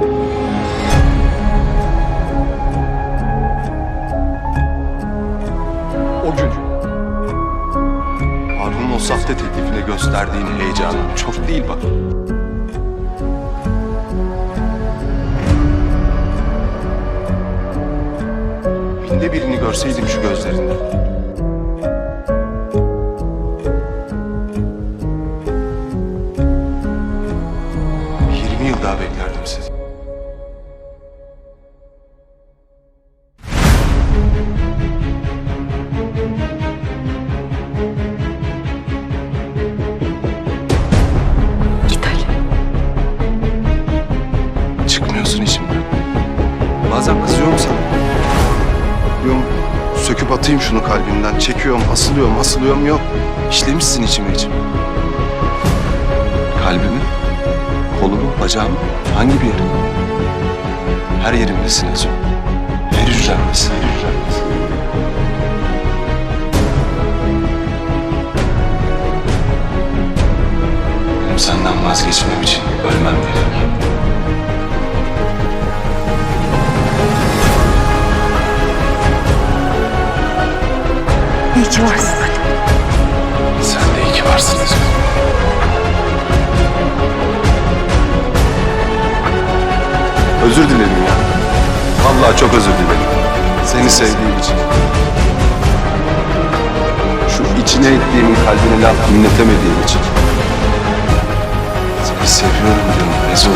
O gün Harun'un o sahte teklifine gösterdiğin heyecan çok değil bak. Binde birini görseydim şu gözlerinde. Yirmi yıl daha beklerdim sizi. Bazen kızıyorum sana. Diyorum söküp atayım şunu kalbimden. Çekiyorum, asılıyorum, asılıyorum yok. İşlemişsin içime içime. Kalbimi, kolumu, bacağımı, hangi bir yerim? Her yerimdesin Ezo. Her hücremdesin, her hücremdesin. Benim senden vazgeçmem için ölmem gerek. İyi ki varsın Ali. Sen de iyi ki varsın Ezo. Özür dilerim ya. Vallahi çok özür dilerim. Seni sevdiğim için. Şu içine ettiğimin kalbine laf dinletemediğim için. Seni seviyorum diyorum Ezo.